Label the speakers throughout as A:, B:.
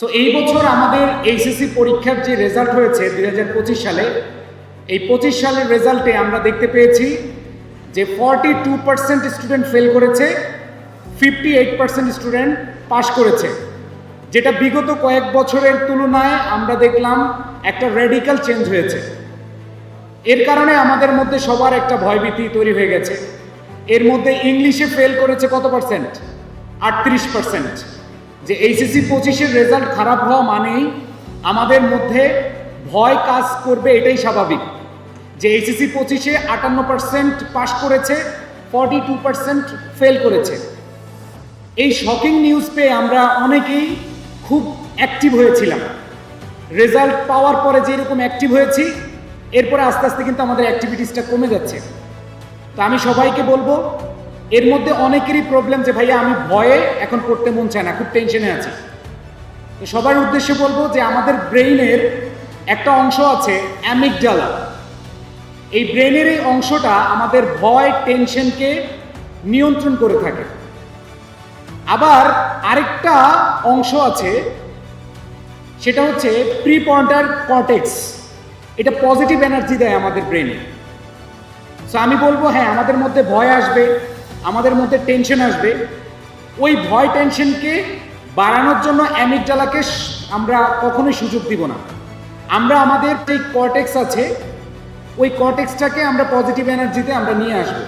A: So এই বছর আমাদের এইচএসসি পরীক্ষার যে রেজাল্ট হয়েছে দু হাজার পঁচিশ সালে, এই পঁচিশ সালের রেজাল্টে আমরা দেখতে পেয়েছি যে forty two percent student fail করেছে fifty eight percent student pass করেছে। যেটা বিগত কয়েক বছরের তুলনায় আমরা দেখলাম একটা রেডিক্যাল চেঞ্জ হয়েছে। এর কারণে আমাদের মধ্যে সবার একটা ভয়ভীতি তৈরি হয়ে গেছে। এর মধ্যে ইংলিশে ফেল করেছে কত পার্সেন্ট আটত্রিশ পার্সেন্ট যে এইচএসসি পঁচিশের রেজাল্ট খারাপ হওয়া মানেই আমাদের মধ্যে ভয় কাজ করবে, এটাই স্বাভাবিক। যে এইচএসসি পঁচিশে আটান্ন পার্সেন্ট পাস করেছে ফর্টি টু পার্সেন্ট ফেল করেছে। এই শকিং নিউজ পেয়ে আমরা অনেকেই খুব অ্যাক্টিভ হয়েছিলাম। রেজাল্ট পাওয়ার পরে যেরকম অ্যাক্টিভ হয়েছি, এরপরে আস্তে আস্তে কিন্তু আমাদের অ্যাক্টিভিটিসটা কমে যাচ্ছে। তো আমি সবাইকে বলব এর মধ্যে অনেকেরই প্রবলেম যে, ভাইয়া, আমি ভয়ে এখন পড়তে মন চায় না, খুব টেনশনে আছি। তো সবার উদ্দেশ্যে বলব যে, আমাদের ব্রেইনের একটা অংশ আছে অ্যামিকডালা এই ব্রেনের এই অংশটা আমাদের ভয় টেনশনকে নিয়ন্ত্রণ করে থাকে। আবার আরেকটা অংশ আছে, সেটা হচ্ছে প্রি পয়েন্টার কর্টেক্স এটা পজিটিভ এনার্জি দেয় আমাদের ব্রেনে সো আমি বলব হ্যাঁ আমাদের মধ্যে ভয় আসবে। আমাদের মধ্যে টেনশন আসবে। ওই ভয় টেনশনকে বাড়ানোর জন্য অ্যামিকডালাকে আমরা কখনোই সুযোগ দিব না। আমরা আমাদের যে কর্টেক্স আছে, ওই কর্টেক্সটাকে আমরা পজিটিভ এনার্জিতে আমরা নিয়ে আসব।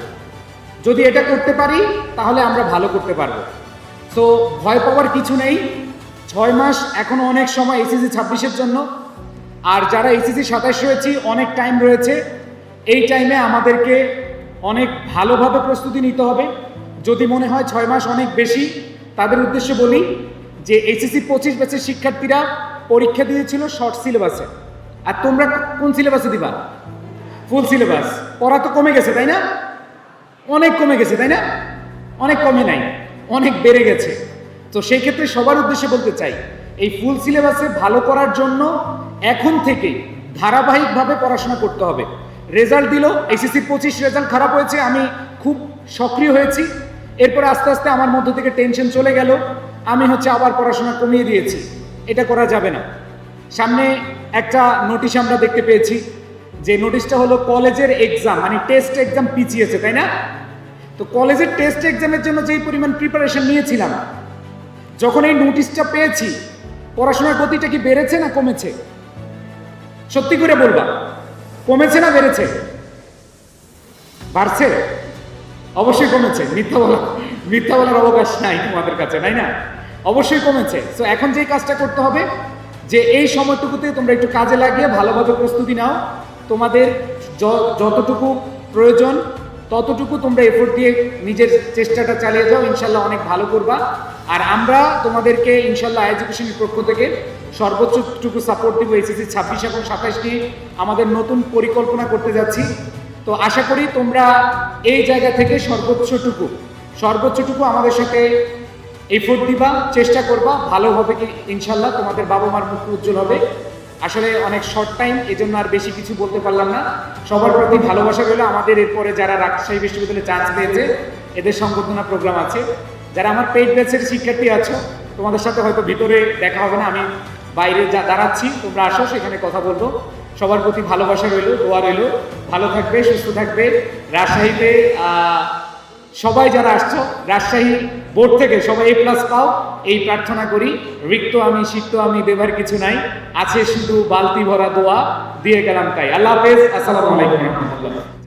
A: যদি এটা করতে পারি, তাহলে আমরা ভালো করতে পারব। সো ভয় পাওয়ার কিছু নেই। ছয় মাস এখনও অনেক সময় এসিসি ছাব্বিশের জন্য। আর যারা এসিসি সাতাশ রয়েছি, অনেক টাইম রয়েছে। এই টাইমে আমাদেরকে অনেক ভালোভাবে প্রস্তুতি নিতে হবে। যদি মনে হয় ছয় মাস অনেক বেশি, তাদের উদ্দেশ্যে বলি যে এসএসসি পঁচিশ ব্যাচের শিক্ষার্থীরা পরীক্ষা দিয়েছিল শর্ট সিলেবাসে আর তোমরা কোন সিলেবাসে দিবা? ফুল সিলেবাস পড়া তো কমে গেছে, তাই না? অনেক কমে গেছে, তাই না? অনেক কমে নাই, অনেক বেড়ে গেছে। তো সেই ক্ষেত্রে সবার উদ্দেশ্যে বলতে চাই, এই ফুল সিলেবাসে ভালো করার জন্য এখন থেকে ধারাবাহিকভাবে পড়াশোনা করতে হবে। রেজাল্ট দিল এসএসসি পঁচিশ রেজাল্ট খারাপ হয়েছে, আমি খুব সক্রিয় হয়েছি। এরপর আস্তে আস্তে আমার মধ্য থেকে টেনশন চলে গেল, আমি হচ্ছে আবার পড়াশোনা কমিয়ে দিয়েছি। এটা করা যাবে না। সামনে একটা নোটিশ আমরা দেখতে পেয়েছি, যে নোটিশটা হলো কলেজের এক্সাম মানে টেস্ট এক্সাম পিছিয়েছে তাই না? তো কলেজের টেস্ট এক্সামের জন্য যেই পরিমাণ প্রিপারেশন নিয়েছিলাম, যখন এই নোটিশটা পেয়েছি, পড়াশোনার গতিটা কি বেড়েছে না কমেছে? সত্যি করে বলবা। কমেছে না বেড়েছে? বাড়ছে? অবশ্যই কমেছে। মিথ্যা বলা মিথ্যা বলার অবকাশ নাই তোমাদের কাছে, তাই না? অবশ্যই কমেছে। তো এখন যেই কাজটা করতে হবে, যে এই সময়টুকুতে তোমরা একটু কাজে লাগিয়ে ভালোভাবে প্রস্তুতি নাও। তোমাদের য- যতটুকু প্রয়োজন ততটুকু তোমরা এফোর্ট দিয়ে নিজের চেষ্টাটা চালিয়ে যাও, ইনশাল্লাহ অনেক ভালো করবা। আর আমরা তোমাদেরকে ইনশাল্লাহ এডুকেশনের পক্ষ থেকে সর্বোচ্চটুকু সাপোর্ট দিব এসএসসি ছাব্বিশ এবং সাতাশ নিয়ে আমাদের নতুন পরিকল্পনা করতে যাচ্ছি। তো আশা করি তোমরা এই জায়গা থেকে সর্বোচ্চটুকু সর্বোচ্চটুকু আমাদের সাথে এফোর্ট দিবা, চেষ্টা করবা, ভালো হবে কি ইনশাল্লাহ তোমাদের বাবা মার মুখ উজ্জ্বল হবে। আসলে অনেক শর্ট টাইম এজন্য আর বেশি কিছু বলতে পারলাম না। সবার প্রতি ভালোবাসা রইল। আমাদের এরপরে যারা রাজশাহী বিশ্ববিদ্যালয়ে চান্স পেয়েছে, এদের সংবর্ধনা প্রোগ্রাম আছে। যারা আমার পেইড ব্যাচের শিক্ষার্থী আছো, তোমাদের সাথে হয়তো ভিতরে দেখা হবে না। আমি বাইরে যা দাঁড়াচ্ছি, তোমরা আসো, সেখানে কথা বলব। সবার প্রতি ভালোবাসা রইল, দোয়া রইল। ভালো থাকবে, সুস্থ থাকবে। রাজশাহীতে সবাই যারা আসছো, রাজশাহী বোর্ড থেকে সবাই এ প্লাস পাও। এই প্রার্থনা করি, রিক্ত আমি, সিক্ত আমি, দেবার কিছু নাই। আছে শুধু বালতি ভরা দোয়া, দিয়ে গেলাম তাই। আল্লাহ হাফেজ, আসসালামু আলাইকুম। রহমতুল্লাহ